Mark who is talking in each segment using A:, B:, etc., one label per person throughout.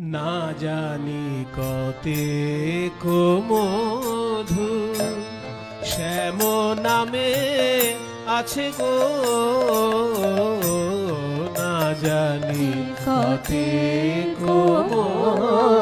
A: না জানি কতে মধু শ্যাম নামে আছে গো না জানি কতে মধু।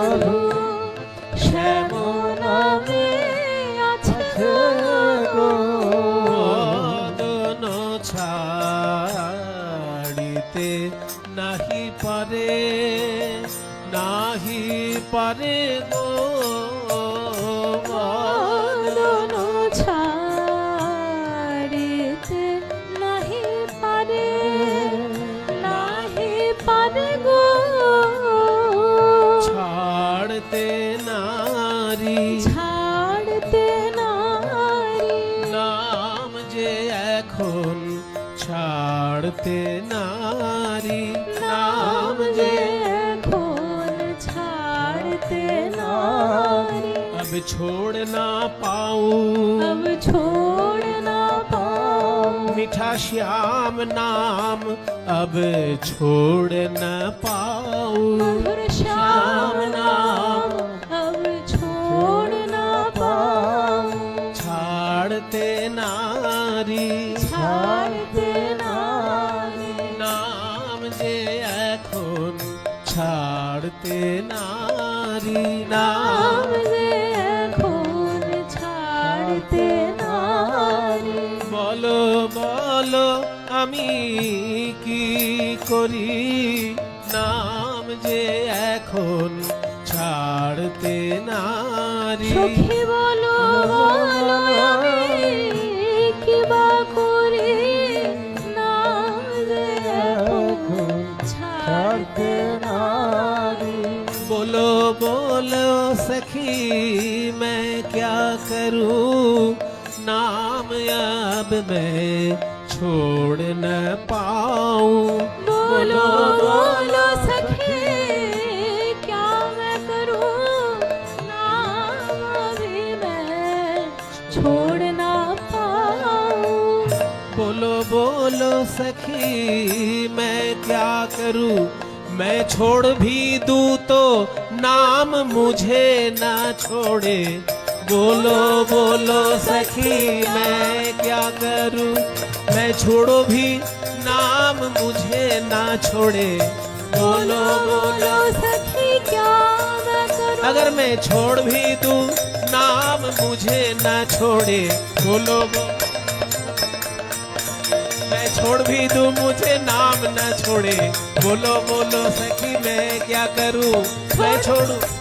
A: करते नारी
B: नाम जे खोल छाड़ते नारी।
A: अब छोड़ ना पाऊ।
B: अब छोड़ ना पाऊ।
A: मीठा श्याम नाम अब छोड़ न पाऊ।
B: श्याम नाम
A: নারী।
B: ছাড়তে নারী।
A: নাম যে এখন ছাড়তে নারী নাম
B: যে এখন ছাড়তে নারী।
A: বলো বলো আমি কি করি? নাম যে এখন ছাড়তে নারী।
B: সখী বলো বলো
A: करूँ नाम अब मैं छोड़ न पाऊँ।
B: बोलो बोलो सखी क्या मैं करूँ नाम अभी मैं छोड़ ना पाऊँ।
A: बोलो बोलो सखी मैं क्या करूँ? मैं छोड़ भी दूँ तो नाम मुझे ना छोड़े। बोलो बोलो सखी मैं क्या करूँ? मैं छोड़ो भी नाम मुझे ना छोड़े। बोलो बोलो
B: सखी क्या मैं करूँ?
A: अगर मैं छोड़ भी दूँ नाम मुझे ना छोड़े। बोलो बो मैं छोड़ भी दूँ मुझे नाम न छोड़े। बोलो बोलो सखी मैं क्या करूँ? मैं छोड़ू?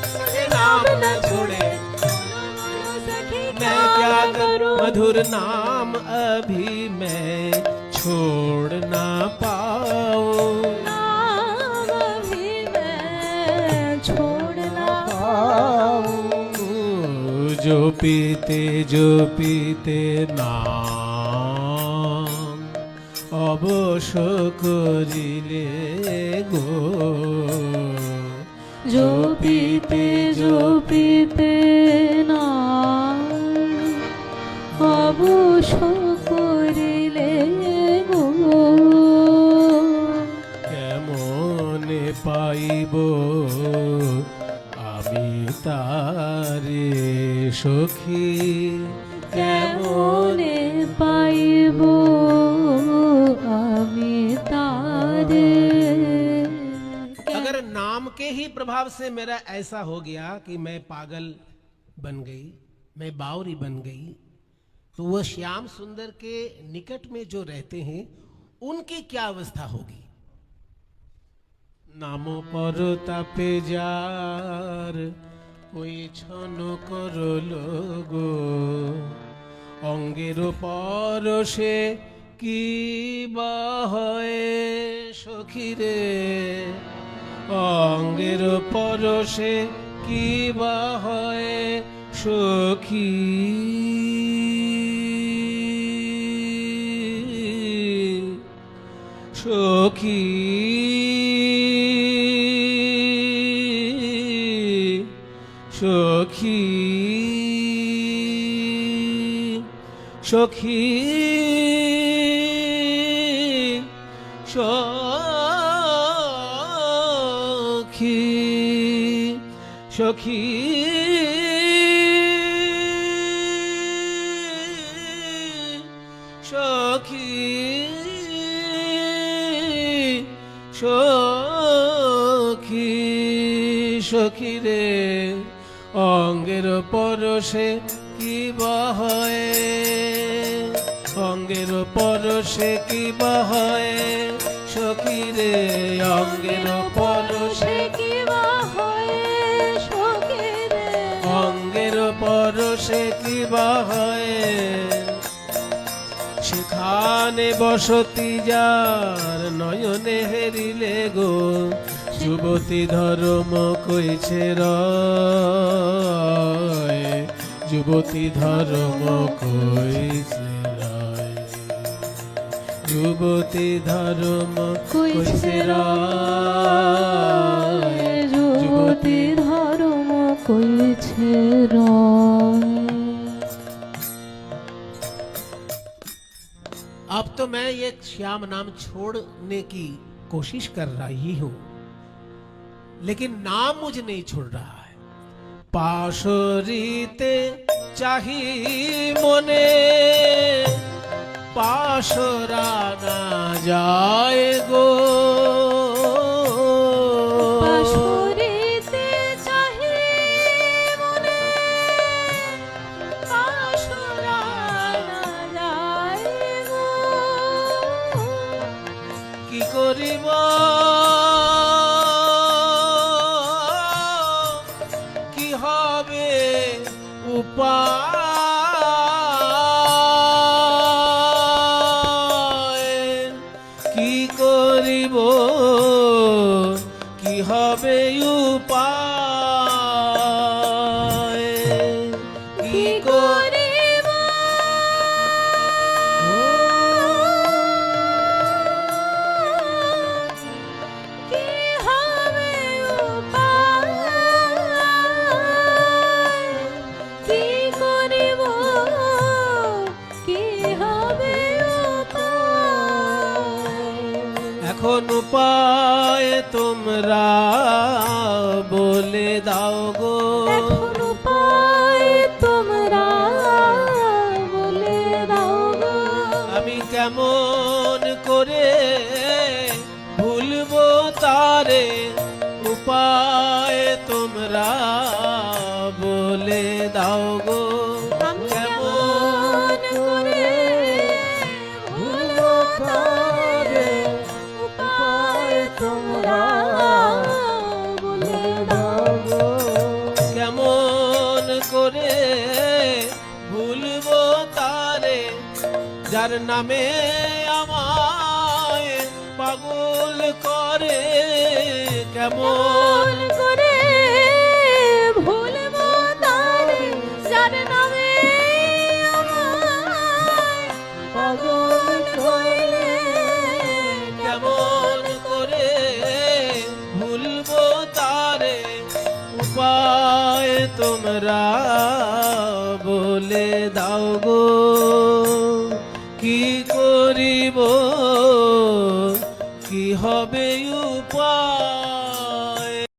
A: मधुर नाम अभी मैं छोड़ ना पाऊं
B: नाम अभी मैं छोड़ ना पाऊं
A: जो पीते जो पीते নাম অবশ করিলে গো
B: जो पीते
A: সখী কেমন
B: কেমনে পাইব আমি তারে
A: अगर नाम के ही प्रभाव से मेरा ऐसा हो गया कि मैं पागल बन गई मैं बावरी बन गई तो वह श्याम सुंदर के निकट में जो रहते हैं उनकी क्या अवस्था होगी নামো পর তাপে যার ওই ছন করল গো। অঙ্গের পরশে কি বা হয় সখিরে? অঙ্গের পরশে কি বা হয় সখী সখী? সখী সখী সখী সখী। সখী সখী রে। অঙ্গের পরশে কি বা হয়? অঙ্গের পরশে কি বা হয় সখী রে, অঙ্গের পরশে
B: কি বা হয় সখীর
A: অঙ্গের পরশে কি বা হয় সেখানে বসতি যার নয়নে হেরিলে গো, যুবতী ধর্ম কইছে রয়। যুবতী ধর্ম কইছে যুবতী ধর্ম কইছে রয়
B: যুবতী ধর্ম কইছে রয়
A: अब तो मैं ये श्याम नाम छोड़ने की कोशिश कर रही हूं लेकिन नाम मुझे नहीं छोड़ रहा है পাশরিতে চাহি মনে পাশরা না যায় গো। এখন উপায় তোমরা বলে দাও গো। যার নামে আমায় পাগল করে। কেমন?
B: করে ভুলবো তারে যার নামে আমায় পাগল করলে
A: কেমন করে ভুলবো তারে উপায় তোমরা বলে দাও গো।